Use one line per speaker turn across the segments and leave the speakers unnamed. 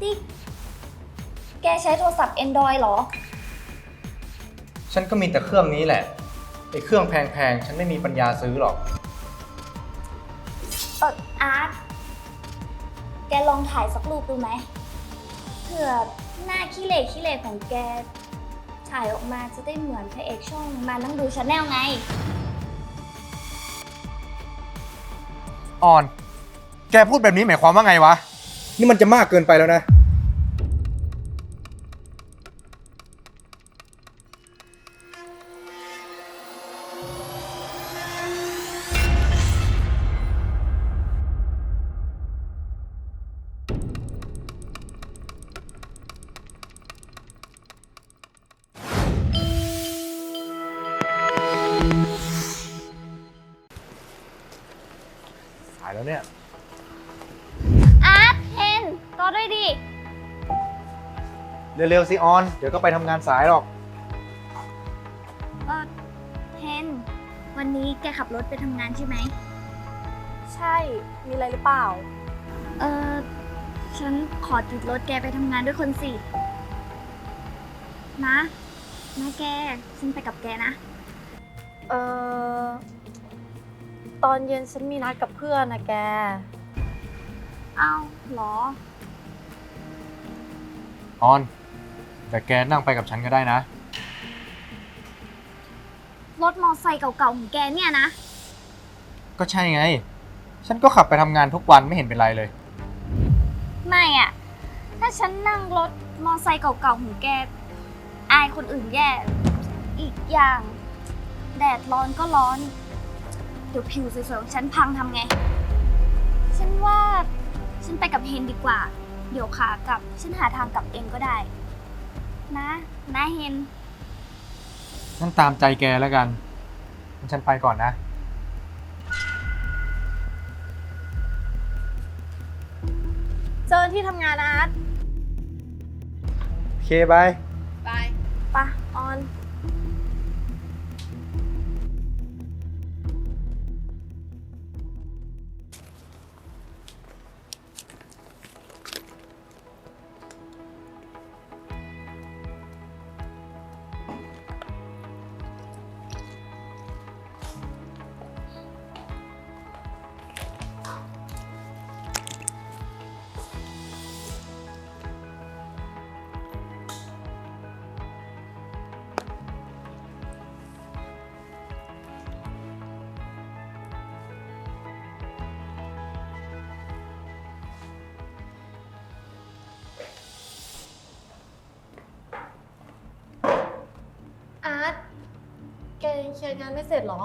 ติ๊กแกใช้โทรศัพท์ Android เหรอ
ฉันก็มีแต่เครื่องนี้แหละ ไอ้เครื่องแพงๆ ฉันไม่มีปัญญาซื้อหรอก
เอออาร์ต แกลองถ่ายสักรูปดูไหม เผื่อหน้าขี้เหร่ขี้เหร่ของแก ถ่ายออกมาจะได้เหมือนพระเอกช่องมานั่งดูชาแนลไง
ออน แกพูดแบบนี้หมายความว่าไงวะ นี่มันจะมากเกินไปแล้วนะ
รอด้วยดิ
เร็วๆสิออน เดี๋ยวก็ไปทำงานสายหรอก
เออเทน วันนี้แกขับรถไปทำงานใช่ไหม
ใช่ มีอะไรหรือเปล่า
เออฉันขอติดรถแกไปทำงานด้วยคนสิ นะนะแก ฉันไปกับแกนะ
เออตอนเย็นฉันมีนัดกับเพื่อนนะแก
เอ้าเหรอ
ออน แต่แกนั่งไปกับฉันก็ได้นะ
รถมอไซค์เก่าๆของแกเนี่ยนะ
ก็ใช่ไง ฉันก็ขับไปทำงานทุกวันไม่เห็นเป็นไรเลย
ไม่อะถ้าฉันนั่งรถมอไซค์เก่าๆของแก อายคนอื่นแย่ อีกอย่าง แดดร้อนก็ร้อน เดี๋ยวผิวสวยๆของฉันพังทำไง ฉันว่า ฉันไปกับเฮนดีกว่า เดี๋ยวขากลับฉันหาทางกลับเองก็ได้ นะนะเฮน
นั่นตามใจแกแล้วกันงั้นฉันไปก่อนนะ
เจอที่ทำงานนะอาร์ต
โอเคบาย
ไปปะออน เคลียร์งานไม่เสร็จเหรอ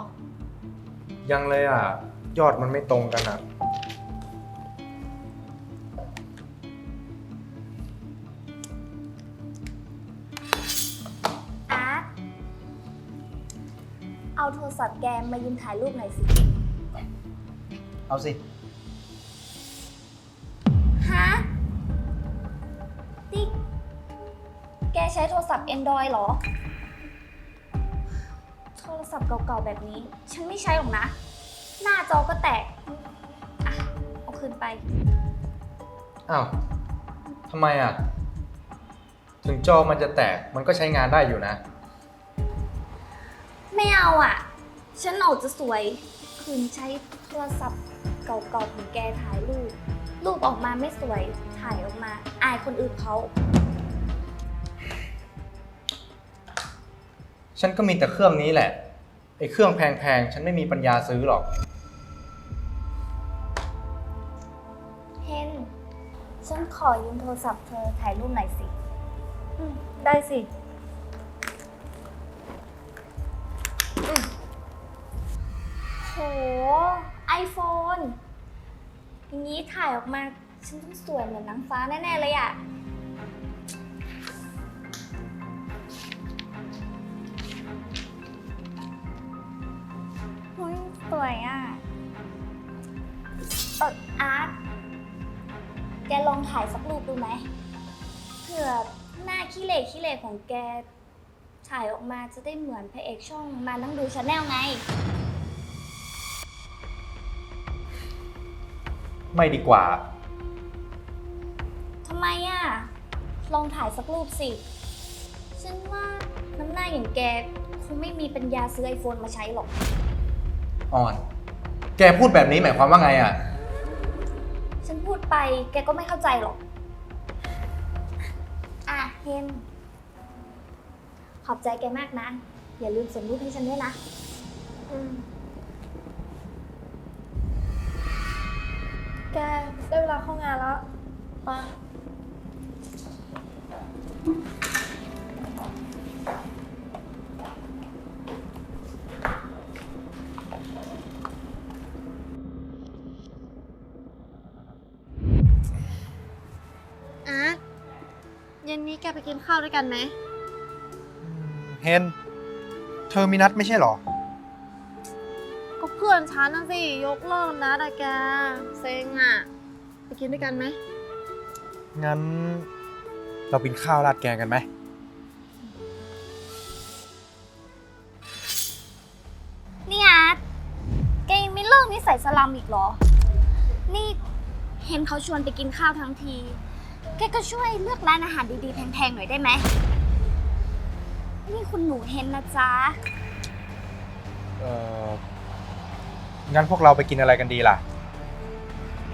ยังเลยอะ ยอดมันไม่ตรงกันอะ
อาร์ตเอาโทรศัพท์แกมายืมถ่ายรูปหน่อยสิ
เอาสิ
ฮะ ติ๊ก แกใช้โทรศัพท์ Android เหรอโท รศัพท์เก่าๆแบบนี้ ฉันไม่ใช้หรอกนะ หน้าจอก็แตก อะ เอาคืนไป
อ้าวทำไมอะ ถึงจอมันจะแตกมันก็ใช้งานได้อยู่นะ
ไม่เอาอะ ฉันออกจะสวย คืนใช้โทรศัพท์เก่าๆของแกถ่ายรูป รูปออกมาไม่สวย ถ่ายออกมา อายคนอื่นเขา
ฉันก็มีแต่เครื่องนี้แหละ ไอ้เครื่องแพงๆ ฉันไม่มีปัญญาซื้อหรอก
เฮนฉันขอยืมโทรศัพท์เธอถ่ายรูปหน่อยสิ
อืม ได้สิ
โห ไอโฟนอย่างนี้ถ่ายออกมา ฉันต้องสวยเหมือนนางฟ้าแน่ ๆ เลยอะ วยอะเอออาร์ตแกลองถ่ายสักรูปดูไหมเผื่อหน้าขี้เหร่ขี้เหร่ของแก ถ่ายออกมาจะได้เหมือนพระเอกช่องมานั่งดูชาแนลไง
ไม่ดีกว่า
ทำไมอะ ลองถ่ายสักรูปสิ ฉันว่าน้ำหน้าอย่างแกคงไม่มีปัญญาซื้อไอโฟนมาใช้หรอก
อ่อน แกพูดแบบนี้หมายความว่าไงอะ
ฉันพูดไปแกก็ไม่เข้าใจหรอก อะเฮนขอบใจแกมากนะ อย่าลืมส่งรูปให้ฉันด้วยนะ
อืมแกได้เวลาเข้างานแล้วไป นนี้แกไปกินข้าวด้วยกันไหม
เฮน เธอมีนัดไม่ใช่เหรอ
ก็เพื่อนฉันน่ะสิ ยกเลิกนะแต่แก เซ็งอะ ไปกินด้วยกันไหม
งั้น เรากินข้าวราดแกงกันไหม
นี่อาร์ตแกยังไม่เลิกนิสัยสลัมอีกเหรอ นี่เห็นเขาชวนไปกินข้าวทั้งที แกก็ช่วยเลือกร้านอาหารดีๆ แพงๆ หน่อยได้ไหม นี่คุณหนูเฮนนะจ๊ะ
เอองั้นพวกเราไปกินอะไรกันดีล่ะ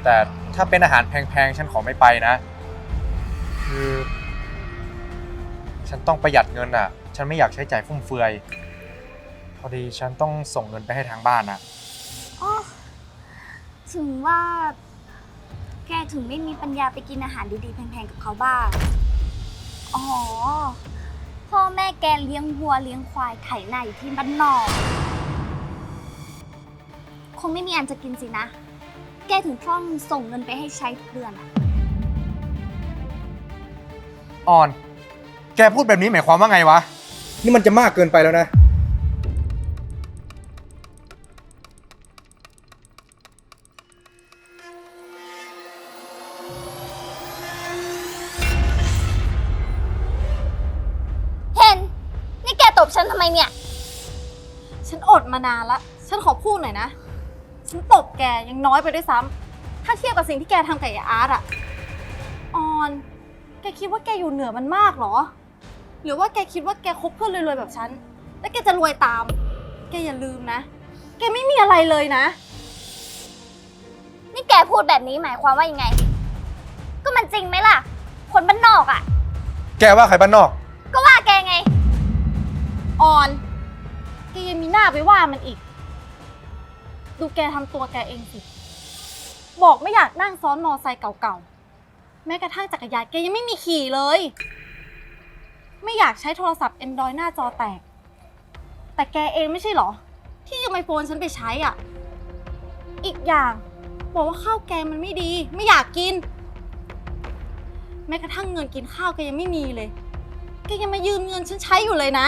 แต่ถ้าเป็นอาหารแพงๆ ฉันขอไม่ไปนะ คือ ฉันต้องประหยัดเงินอะ ฉันไม่อยากใช้จ่ายฟุ่มเฟือย พอดีฉันต้องส่งเงินไปให้ทางบ้านอะ
อ๋อถึงว่า แกถึงไม่มีปัญญาไปกินอาหารดีๆแพงๆกับเขาบ้าง อ๋อ พ่อแม่แกเลี้ยงวัวเลี้ยงควายไถนาอยู่ที่บ้านนอก คงไม่มีอันจะกินสินะ แกถึงต้องส่งเงินไปให้ใช้ทุกเดือนอะ
อ่อน แกพูดแบบนี้หมายความว่าไงวะ นี่มันจะมากเกินไปแล้วนะำ
ไมเนี่ย
ฉันอดมานานละ ฉันขอพูดหน่อยนะ ฉันตบแกยังน้อยไปด้วยซ้ำ ถ้าเทียบกับสิ่งที่แกทำกับไอ้อาร์ตอะออน แกคิดว่าแกอยู่เหนือมันมากเหรอ หรือว่าแกคิดว่าแกคบเพื่อนรวยๆแบบฉัน แล้วแกจะรวยตาม แกอย่าลืมนะ แกไม่มีอะไรเลยนะ
นี่แกพูดแบบนี้หมายความว่ายังไง ก็มันจริงไหมล่ะ คนบ้านนอกอะ
แกว่าใครบ้านนอก
อ่อน แกยังมีหน้าไปว่ามันอีก ดูแกทำตัวแกเองสิ บอกไม่อยากนั่งซ้อนมอไซค์เก่าๆ แม้กระทั่งจักรยานแกยังไม่มีขี่เลย ไม่อยากใช้โทรศัพท์ Android หน้าจอแตก แต่แกเองไม่ใช่เหรอ ที่ยืมไอโฟนฉันไปใช้อะ อีกอย่าง บอกว่าข้าวแกงมันไม่ดี ไม่อยากกิน แม้กระทั่งเงินกินข้าวแกยังไม่มีเลย แกยังมายืมเงินฉันใช้อยู่เลยนะ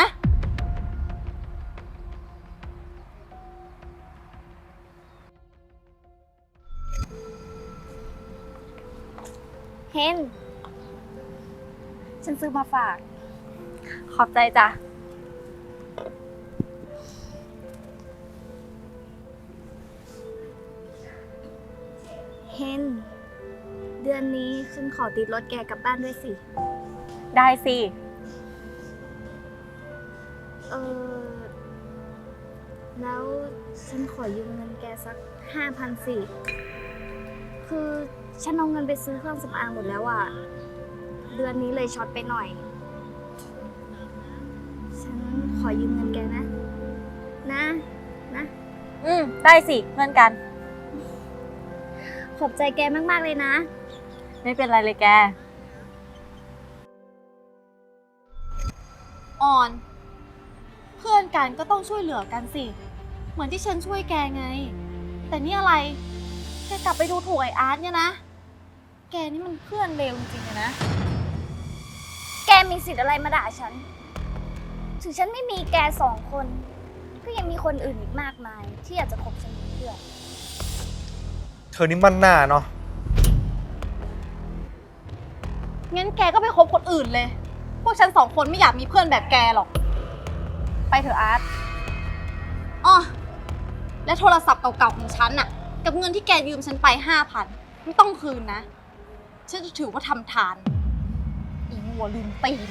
น ฉันซื้อมาฝาก
ขอบใจจ้ะ
เฮน เดือนนี้ฉันขอติดรถแกกลับบ้านด้วยสิ
ได้สิ
เออ แล้วฉันขอยืมเงินแกสักห้าพันสิคือ ฉันเอาเงินไปซื้อเครื่องสำอางหมดแล้วอะเดือนนี้เลยช็อตไปหน่อย ฉันขอยืมเงินแกนะ นะ นะ
อืม ได้สิเพื่อนกัน
ขอบใจแกมากๆเลยนะ
ไม่เป็นไรเลยแก ออน เพื่อนกันก็ต้องช่วยเหลือกันสิ เหมือนที่ฉันช่วยแกไง แต่นี่อะไร แกกลับไปดูถูกไออาร์ตเนี่ยนะ แกนี่มันเพื่อนเลวจริงๆเลยนะ
แกมีสิทธิ์อะไรมาด่าฉัน ถึงฉันไม่มีแกสองคน ก็ยังมีคนอื่นอีกมากมาย ที่อยากจะคบฉันเป็นเพื่อน
เธอนี่มันหน้าเนาะ
งั้นแกก็ไปคบคนอื่นเลย พวกฉันสองคนไม่อยากมีเพื่อนแบบแกหรอก ไปเถอะอาร์ตอ๋อและโทรศัพท์เก่าๆของฉันน่ะ กับเงินที่แกยืมฉันไปห้าพันไม่ต้องคืนนะ ฉันจะถือว่าทำทานอีบัวลืมตีน